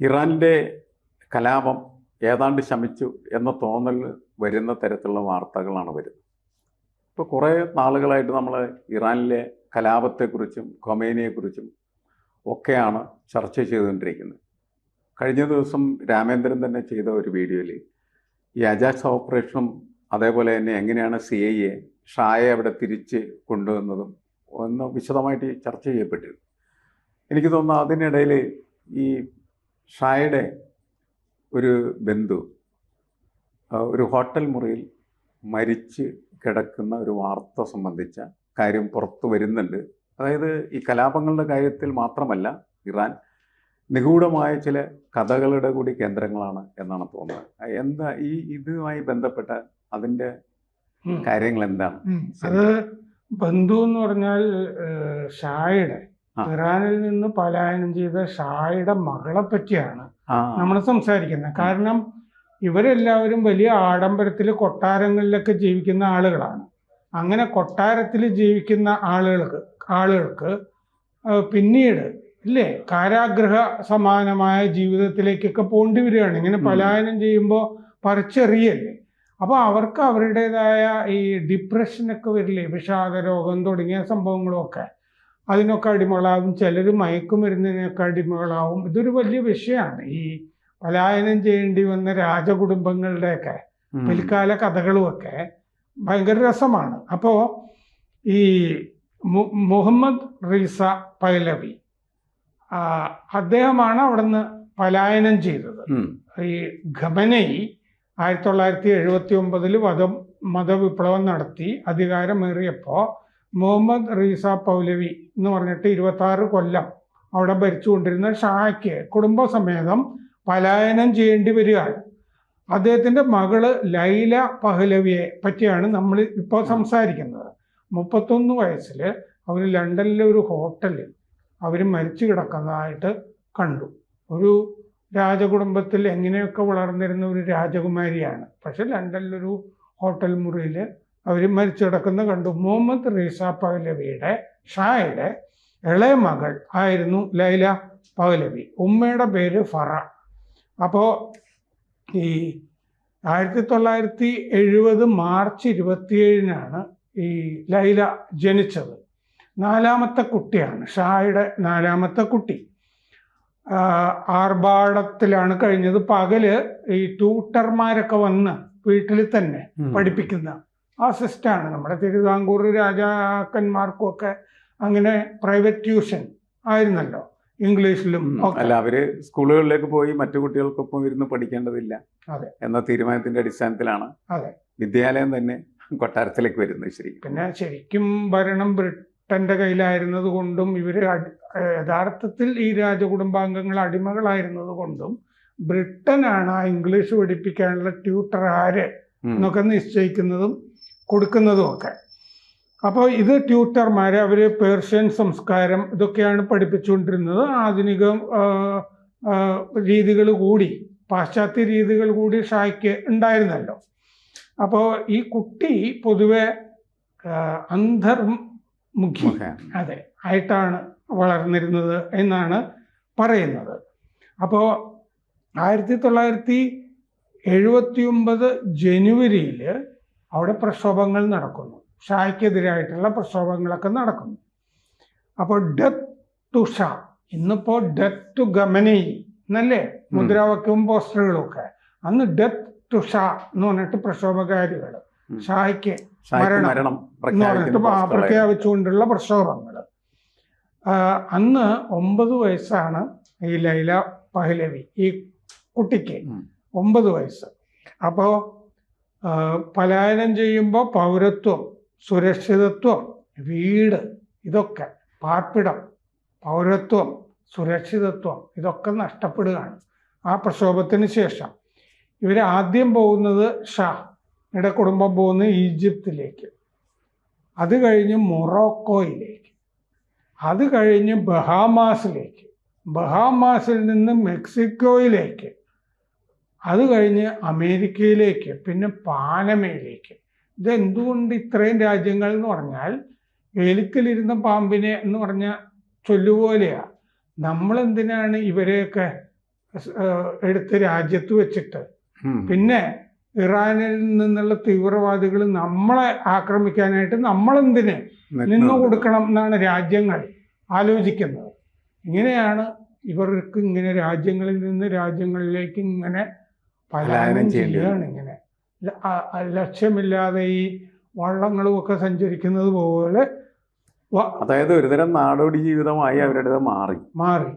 ഇറാനിന്റെ കലാപം ഏതാണ്ട് ശമിച്ചു എന്ന തോന്നൽ വരുന്ന തരത്തിലുള്ള വാർത്തകളാണ് വരുന്നത്. ഇപ്പോൾ കുറേ നാളുകളായിട്ട് നമ്മൾ ഇറാനിലെ കലാപത്തെക്കുറിച്ചും ഖൊമേനിയെക്കുറിച്ചും ഒക്കെയാണ് ചർച്ച ചെയ്തുകൊണ്ടിരിക്കുന്നത്. കഴിഞ്ഞ ദിവസം രാമേന്ദ്രൻ തന്നെ ചെയ്ത ഒരു വീഡിയോയിൽ ഈ അജാക്സ് ഓപ്പറേഷനും അതേപോലെ തന്നെ എങ്ങനെയാണ് സി ഐ എ ഷായെ അവിടെ തിരിച്ച് കൊണ്ടുവന്നതും ഒന്ന് വിശദമായിട്ട് ചർച്ച ചെയ്യപ്പെട്ടിരുന്നു. എനിക്ക് തോന്നുന്നു അതിനിടയിൽ ഈ ഷായുടെ ഒരു ബന്ധു ഒരു ഹോട്ടൽ മുറിയിൽ മരിച്ച് കിടക്കുന്ന ഒരു വാർത്ത സംബന്ധിച്ച കാര്യം പുറത്തു വരുന്നുണ്ട്. അതായത് ഈ കലാപങ്ങളുടെ കാര്യത്തിൽ മാത്രമല്ല ഇറാൻ നിഗൂഢമായ ചില കഥകളുടെ കൂടി കേന്ദ്രങ്ങളാണ് എന്നാണ് തോന്നുന്നത്. എന്താ ഈ ഇതുമായി ബന്ധപ്പെട്ട അതിന്റെ കാര്യങ്ങൾ എന്താണ്? അത് ബന്ധു എന്ന് പറഞ്ഞാൽ ഷായുടെ. ഇറാനിൽ നിന്ന് പലായനം ചെയ്ത ഷായുടെ മകളെ പറ്റിയാണ് നമ്മൾ സംസാരിക്കുന്നത്. കാരണം ഇവരെല്ലാവരും വലിയ ആഡംബരത്തിൽ കൊട്ടാരങ്ങളിലൊക്കെ ജീവിക്കുന്ന ആളുകളാണ്. അങ്ങനെ കൊട്ടാരത്തിൽ ജീവിക്കുന്ന ആളുകൾക്ക് ആളുകൾക്ക് പിന്നീട് ഇല്ലേ കാരാഗ്രഹ സമാനമായ ജീവിതത്തിലേക്കൊക്കെ പോണ്ടി വരികയാണ്. ഇങ്ങനെ പലായനം ചെയ്യുമ്പോൾ പറിച്ചെറിയല്ലേ? അപ്പോൾ അവർക്ക് അവരുടേതായ ഈ ഡിപ്രഷനൊക്കെ വരില്ലേ വിഷാദ രോഗം തുടങ്ങിയ സംഭവങ്ങളൊക്കെ. അതിനൊക്കെ അടിമകളാവും ചിലർ മയക്കുമരുന്നിനൊക്കെ അടിമകളാവും. ഇതൊരു വലിയ വിഷയമാണ്. ഈ പലായനം ചെയ്യേണ്ടി വന്ന രാജകുടുംബങ്ങളുടെയൊക്കെ. പിൽക്കാല കഥകളുമൊക്കെ ഭയങ്കര രസമാണ്. അപ്പോൾ ഈ മുഹമ്മദ് റീസ പൈലവി അദ്ദേഹമാണ് അവിടുന്ന് പലായനം ചെയ്തത്. ഈ ഖമനൈ ആയിരത്തി തൊള്ളായിരത്തി എഴുപത്തി ഒമ്പതിൽ വധം മതവിപ്ലവം നടത്തി അധികാരമേറിയപ്പോൾ മുഹമ്മദ് റീസ പൗലവി എന്ന് പറഞ്ഞിട്ട് ഇരുപത്തി ആറ് കൊല്ലം അവിടെ ഭരിച്ചുകൊണ്ടിരുന്ന ഷായ്ക്ക് കുടുംബസമേതം പലായനം ചെയ്യേണ്ടി വരികയാണ്. അദ്ദേഹത്തിന്റെ മകൾ ലൈല പഹലവിയെ പറ്റിയാണ് നമ്മൾ ഇപ്പോൾ സംസാരിക്കുന്നത്. മുപ്പത്തൊന്ന് വയസ്സിൽ അവർ ലണ്ടനിലെ ഒരു ഹോട്ടലിൽ അവർ മരിച്ചു കിടക്കുന്നതായിട്ട് കണ്ടു. ഒരു രാജകുടുംബത്തിൽ എങ്ങനെയൊക്കെ വളർന്നിരുന്ന ഒരു രാജകുമാരിയാണ്. പക്ഷെ ലണ്ടനിലൊരു ഹോട്ടൽ മുറിയിൽ അവർ മരിച്ചു കിടക്കുന്ന കണ്ടു. മുഹമ്മദ് റീസ പഹലവിയുടെ ഷായുടെ ഇളയ മകൾ ആയിരുന്നു ലൈല പഹലവി ഉമ്മയുടെ പേര് ഫറ. അപ്പോൾ ഈ ആയിരത്തി തൊള്ളായിരത്തി എഴുപത് മാർച്ച് ഇരുപത്തിയേഴിനാണ് ഈ ലൈല ജനിച്ചത്. നാലാമത്തെ കുട്ടിയാണ് ഷായുടെ നാലാമത്തെ കുട്ടി. ആർഭാടത്തിലാണ് കഴിഞ്ഞത്. പകൽ ഈ ട്യൂട്ടർമാരൊക്കെ വന്ന് വീട്ടിൽ തന്നെ. പഠിപ്പിക്കുന്ന ആ സിസ്റ്റമാണ് നമ്മുടെ തിരുവിതാംകൂർ രാജാക്കന്മാർക്കും ഒക്കെ അങ്ങനെ പ്രൈവറ്റ് ട്യൂഷൻ ആയിരുന്നല്ലോ ഇംഗ്ലീഷിലും അല്ല അവർ സ്കൂളുകളിലേക്ക് പോയി മറ്റു കുട്ടികൾക്കൊപ്പം ഇരുന്ന് പഠിക്കേണ്ടതില്ല. എന്ന തീരുമാനത്തിന്റെ അടിസ്ഥാനത്തിലാണ് അതെ. വിദ്യാലയം തന്നെ കൊട്ടാരത്തിലേക്ക് വരുന്നത് ശരിക്കും. പിന്നെ ശരിക്കും ഭരണം ബ്രിട്ടന്റെ കയ്യിലായിരുന്നത് കൊണ്ടും ഇവർ യഥാർത്ഥത്തിൽ ഈ രാജകുടുംബാംഗങ്ങൾ അടിമകളായിരുന്നത് കൊണ്ടും ബ്രിട്ടനാണ് ആ ഇംഗ്ലീഷ് പഠിപ്പിക്കാനുള്ള ട്യൂട്ടർ ആര് എന്നൊക്കെ നിശ്ചയിക്കുന്നതും കൊടുക്കുന്നതും ഒക്കെ അപ്പോൾ ഇത് ട്യൂട്ടർമാർ അവർ പേർഷ്യൻ സംസ്കാരം ഇതൊക്കെയാണ് പഠിപ്പിച്ചുകൊണ്ടിരുന്നത്. ആധുനിക രീതികൾ കൂടി പാശ്ചാത്യ രീതികൾ കൂടി ഷായ്ക്ക് ഉണ്ടായിരുന്നല്ലോ. അപ്പോൾ ഈ കുട്ടി പൊതുവെ അന്തർമുഖി അതെ ആയിട്ടാണ് വളർന്നിരുന്നത് എന്നാണ് പറയുന്നത്. അപ്പോൾ ആയിരത്തി തൊള്ളായിരത്തി എഴുപത്തി ഒമ്പത് ജനുവരിയിൽ അവിടെ പ്രക്ഷോഭങ്ങൾ നടക്കുന്നു. ഷായ്ക്കെതിരായിട്ടുള്ള പ്രക്ഷോഭങ്ങളൊക്കെ നടക്കുന്നു. അപ്പോൾ ഡെത്ത് ടു ഷാ ഇന്നിപ്പോൾ ഡെത്ത് ടു ഗമനി എന്നല്ലേ? മുദ്രാവാക്യവും പോസ്റ്ററുകളും ഒക്കെ. അന്ന് ഡെത്ത് ടു ഷാ എന്ന് പറഞ്ഞിട്ട് പ്രക്ഷോഭകാരികൾ ഷായ്ക്ക് മരണം എന്ന് പറഞ്ഞിട്ട്. പ്രഖ്യാപിച്ചുകൊണ്ടുള്ള പ്രക്ഷോഭങ്ങൾ. അന്ന് ഒമ്പത് വയസ്സാണ് ഈ ലൈല പഹലവി ഈ കുട്ടിക്ക്. ഒമ്പത് വയസ്സ്. അപ്പോൾ പലായനം ചെയ്യുമ്പോൾ പൗരത്വം സുരക്ഷിതത്വം വീട് ഇതൊക്കെ പാർപ്പിടം പൗരത്വം സുരക്ഷിതത്വം ഇതൊക്കെ നഷ്ടപ്പെടുകയാണ്. ആ പ്രക്ഷോഭത്തിന് ശേഷം ഇവർ ആദ്യം പോകുന്നത് ഷാ യുടെ കുടുംബം പോകുന്നത് ഈജിപ്തിലേക്ക്. അത് കഴിഞ്ഞ് മൊറോക്കോയിലേക്ക്. അത് കഴിഞ്ഞ് ബഹാമാസിലേക്ക്. ബഹാമാസിൽ നിന്ന് മെക്സിക്കോയിലേക്ക്. അത് കഴിഞ്ഞ് അമേരിക്കയിലേക്ക് പിന്നെ പാനമയിലേക്ക്. ഇതെന്തുകൊണ്ട് ഇത്രയും രാജ്യങ്ങൾ എന്ന് പറഞ്ഞാൽ എലിക്കലിരുന്ന പാമ്പിനെ എന്ന് പറഞ്ഞ ചൊല്ലുപോലെയാ. നമ്മളെന്തിനാണ് ഇവരെയൊക്കെ എടുത്ത് രാജ്യത്ത് വെച്ചിട്ട്? പിന്നെ ഇറാനിൽ നിന്നുള്ള തീവ്രവാദികൾ നമ്മളെ ആക്രമിക്കാനായിട്ട് നമ്മളെന്തിന് നിന്ന്. കൊടുക്കണം എന്നാണ് രാജ്യങ്ങൾ ആലോചിക്കുന്നത്. ഇങ്ങനെയാണ് ഇവർക്ക് ഇങ്ങനെ രാജ്യങ്ങളിൽ നിന്ന് രാജ്യങ്ങളിലേക്ക് ഇങ്ങനെ പലായനം ചെയ്യുകയാണ് ഇങ്ങനെ ലക്ഷ്യമില്ലാതെ ഈ വള്ളങ്ങളും ഒക്കെ സഞ്ചരിക്കുന്നത് പോലെ അതായത് ഒരുതരം നാടോടി ജീവിതമായി അവരുടേത് മാറി. മാറി.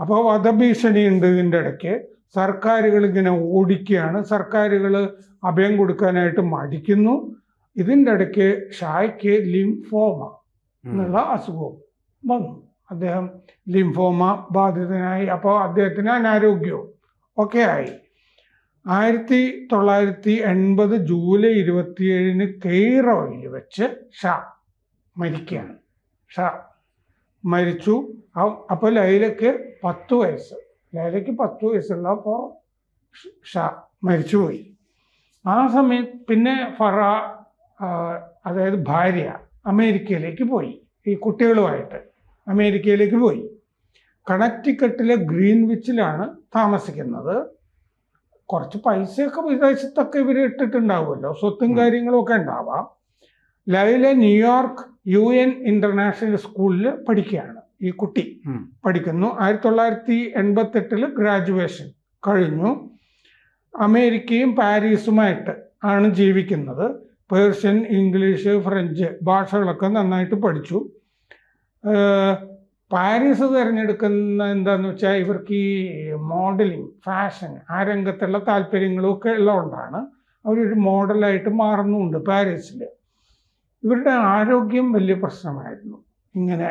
അപ്പോൾ വധഭീഷണി ഉണ്ട് ഇതിന്റെ ഇടയ്ക്ക്. സർക്കാരുകൾ ഇങ്ങനെ ഓടിക്കുകയാണ്. സർക്കാരുകൾ അഭയം കൊടുക്കാനായിട്ട് മടിക്കുന്നു. ഇതിന്റെ ഇടയ്ക്ക് ഷായ്ക്ക് ലിംഫോമ. എന്നുള്ള അസുഖവും വന്നു. അദ്ദേഹം ലിംഫോമ ബാധിതനായി. അപ്പോൾ അദ്ദേഹത്തിന് അനാരോഗ്യവും ഒക്കെ ആയി. ആയിരത്തി തൊള്ളായിരത്തി എൺപത് ജൂലൈ ഇരുപത്തിയേഴിന് കെയ്റോയിൽ വെച്ച് ഷാ മരിക്കുകയാണ്. ഷാ മരിച്ചു. അപ്പോൾ ലൈലയ്ക്ക് പത്ത് വയസ്സ്. ലൈലയ്ക്ക് പത്ത് വയസ്സുള്ളപ്പോൾ ഷാ മരിച്ചുപോയി. ആ സമയത്ത് പിന്നെ ഫറ അതായത് ഭാര്യ അമേരിക്കയിലേക്ക് പോയി. ഈ കുട്ടികളുമായിട്ട് അമേരിക്കയിലേക്ക് പോയി. കണക്റ്റിക്കട്ടിലെ ഗ്രീൻവിച്ചിലാണ് താമസിക്കുന്നത്. കുറച്ച് പൈസയൊക്കെ വിദേശത്തൊക്കെ ഇവർ ഇട്ടിട്ടുണ്ടാവുമല്ലോ. സ്വത്തും. കാര്യങ്ങളും ഒക്കെ ഉണ്ടാവാം. Laila New York U N international സ്കൂളിൽ പഠിക്കുകയാണ് ഈ കുട്ടി. പഠിക്കുന്നു. ആയിരത്തി തൊള്ളായിരത്തി എൺപത്തെട്ടിൽ ഗ്രാജുവേഷൻ കഴിഞ്ഞു. അമേരിക്കയും പാരീസുമായിട്ട് ആണ് ജീവിക്കുന്നത്. പേർഷ്യൻ ഇംഗ്ലീഷ് ഫ്രഞ്ച് ഭാഷകളൊക്കെ നന്നായിട്ട് പഠിച്ചു. പാരീസ് തിരഞ്ഞെടുക്കുന്ന എന്താന്ന് വെച്ചാൽ ഇവർക്ക് ഈ മോഡലിംഗ് ഫാഷൻ ആ രംഗത്തുള്ള താല്പര്യങ്ങളും ഒക്കെ ഉള്ളതുകൊണ്ടാണ് അവരൊരു മോഡലായിട്ട് മാറുന്നുമുണ്ട് പാരീസിൽ ഇവരുടെ ആരോഗ്യം വലിയ പ്രശ്നമായിരുന്നു. ഇങ്ങനെ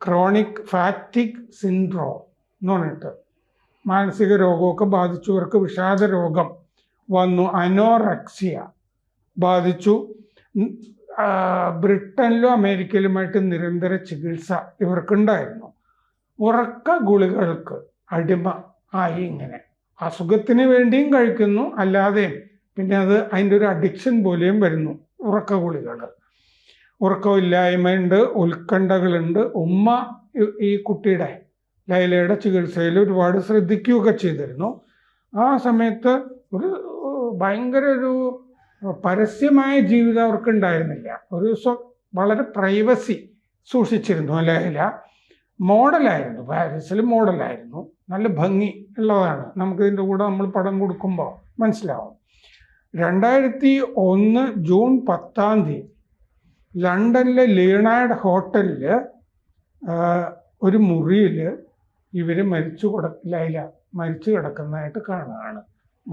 ക്രോണിക് ഫാറ്റിക് സിൻഡ്രോം എന്ന് പറഞ്ഞിട്ട് മാനസിക രോഗമൊക്കെ ബാധിച്ചവർക്ക് വിഷാദ രോഗം വന്നു. അനോറക്സിയ ബാധിച്ചു. ബ്രിട്ടനിലും അമേരിക്കയിലുമായിട്ട് നിരന്തര ചികിത്സ ഇവർക്കുണ്ടായിരുന്നു. ഉറക്ക ഗുളികൾക്ക് അടിമ ആയി ഇങ്ങനെ. അസുഖത്തിന് വേണ്ടിയും കഴിക്കുന്നു അല്ലാതെയും പിന്നെ അത് അതിന്റെ ഒരു അഡിക്ഷൻ പോലെയും വരുന്നു ഉറക്ക ഗുളികൾ ഉറക്കമില്ലായ്മയുണ്ട് ഉത്കണ്ഠകളുണ്ട്. ഉമ്മ ഈ- കുട്ടിയുടെ ലൈലയുടെ ചികിത്സയിൽ ഒരുപാട് ശ്രദ്ധിക്കുകയൊക്കെ ചെയ്തിരുന്നു. ആ സമയത്ത് ഒരു ഭയങ്കര ഒരു പരസ്യമായ ജീവിതം അവർക്ക് ഉണ്ടായിരുന്നില്ല ഒരു സ്വ വളരെ പ്രൈവസി സൂക്ഷിച്ചിരുന്നു ലഹല മോഡലായിരുന്നു. പാരീസിൽ മോഡലായിരുന്നു. നല്ല ഭംഗി ഉള്ളതാണ്. നമുക്കിതിന്റെ കൂടെ നമ്മൾ പടം കൊടുക്കുമ്പോൾ മനസ്സിലാവും. രണ്ടായിരത്തി ഒന്ന് ജൂൺ പത്താം തീയതി ലണ്ടനിലെ ലിയണാർഡ് ഹോട്ടലിൽ ഒരു മുറിയിൽ ഇവർ മരിച്ചു കിട ലൈല മരിച്ചു കിടക്കുന്നതായിട്ട് കാണുകയാണ്.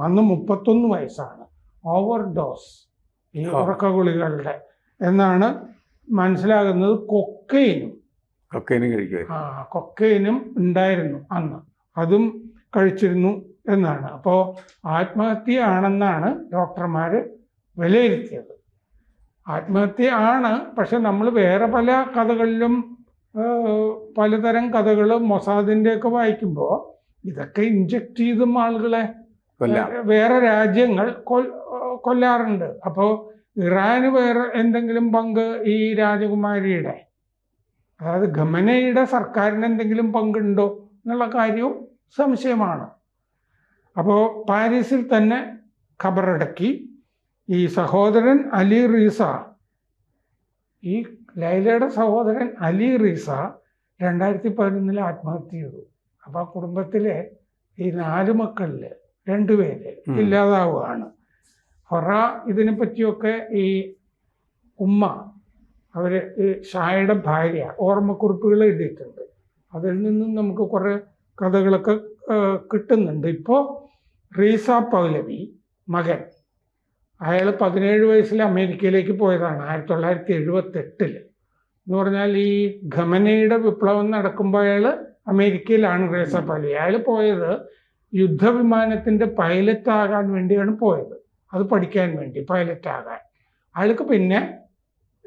അന്ന് മുപ്പത്തൊന്ന് വയസ്സാണ്. ഓവർ ഡോസ് ഈ ആ. ഉറക്ക ഗുളികളുടെ എന്നാണ് മനസ്സിലാകുന്നത് കൊക്കൈനും കൊക്കൈനും കഴിക്കും ആ കൊക്കൈനും ഉണ്ടായിരുന്നു അന്ന്. അതും കഴിച്ചിരുന്നു എന്നാണ്. അപ്പോൾ ആത്മഹത്യ ആണെന്നാണ് ഡോക്ടർമാർ വിലയിരുത്തിയത്. ആത്മഹത്യ ആണ് പക്ഷെ നമ്മൾ വേറെ പല കഥകളിലും പലതരം കഥകൾ മൊസാദിന്റെയൊക്കെ വായിക്കുമ്പോൾ ഇതൊക്കെ ഇഞ്ചക്ട് ചെയ്തും ആളുകളെ വേറെ രാജ്യങ്ങൾ കൊല്ലാറുണ്ട്. അപ്പോൾ ഇറാന് വേറെ എന്തെങ്കിലും പങ്ക് ഈ രാജകുമാരിയുടെ? അതായത് ഖമനയുടെ സർക്കാരിന് എന്തെങ്കിലും പങ്കുണ്ടോ എന്നുള്ള കാര്യവും സംശയമാണ്. അപ്പോൾ പാരീസിൽ തന്നെ ഖബറടക്കി. ഈ സഹോദരൻ അലി റീസ ഈ ലൈലയുടെ സഹോദരൻ അലി റീസ രണ്ടായിരത്തി പതിനൊന്നിൽ ആത്മഹത്യ ചെയ്തു. അപ്പോൾ ആ കുടുംബത്തിലെ ഈ നാല് മക്കളിൽ രണ്ടുപേര്. ഇല്ലാതാവുകയാണ്. ഫറ ഇതിനെ പറ്റിയൊക്കെ ഈ ഉമ്മ അവർ ഈ ഷായുടെ ഭാര്യ ഓർമ്മക്കുറിപ്പുകൾ എഴുതിയിട്ടുണ്ട്. അതിൽ നിന്നും നമുക്ക് കുറേ കഥകളൊക്കെ കിട്ടുന്നുണ്ട്. ഇപ്പോ റീസ പൗലവി മകൻ അയാൾ പതിനേഴ് വയസ്സിൽ അമേരിക്കയിലേക്ക് പോയതാണ് ആയിരത്തി തൊള്ളായിരത്തി എഴുപത്തെട്ടിൽ എന്ന് പറഞ്ഞാൽ ഈ ഖമനയുടെ വിപ്ലവം നടക്കുമ്പോൾ അയാൾ അമേരിക്കയിലാണ് റീസ പൗലവി. അയാൾ പോയത് യുദ്ധവിമാനത്തിന്റെ പൈലറ്റ് ആകാൻ വേണ്ടിയാണ് പോയത്. അത് പഠിക്കാൻ വേണ്ടി പൈലറ്റ് ആകാൻ. അയാൾക്ക് പിന്നെ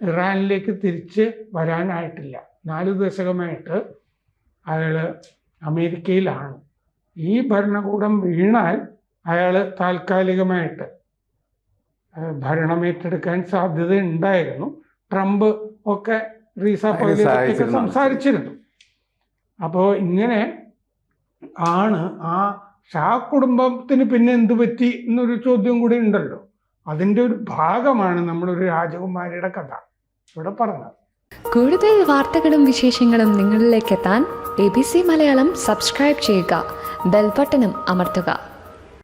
ഇറാനിലേക്ക് തിരിച്ച് വരാനായിട്ടില്ല. നാല് ദശകമായിട്ട് അയാൾ അമേരിക്കയിലാണ്. ഈ ഭരണകൂടം വീണാൽ അയാൾ താൽക്കാലികമായിട്ട് ഭരണമേറ്റെടുക്കാൻ ഭരണം സാധ്യത ഉണ്ടായിരുന്നു ട്രംപ് ഒക്കെ റീസ. സംസാരിച്ചിരുന്നു. അപ്പോൾ ഇങ്ങനെ ആണ് ആ ഷാ കുടുംബത്തിന് പിന്നെ എന്ത് പറ്റി എന്നൊരു ചോദ്യം കൂടി ഉണ്ടല്ലോ. അതിന്റെ ഒരു ഭാഗമാണ് നമ്മളൊരു രാജകുമാരിയുടെ കഥ. ഇവിടെ പറഞ്ഞത് കൂടുതൽ വാർത്തകളും വിശേഷങ്ങളും നിങ്ങളിലേക്ക് എത്താൻ A B C Malayalam subscribe ചെയ്യുക. ബെൽബട്ടനും അമർത്തുക.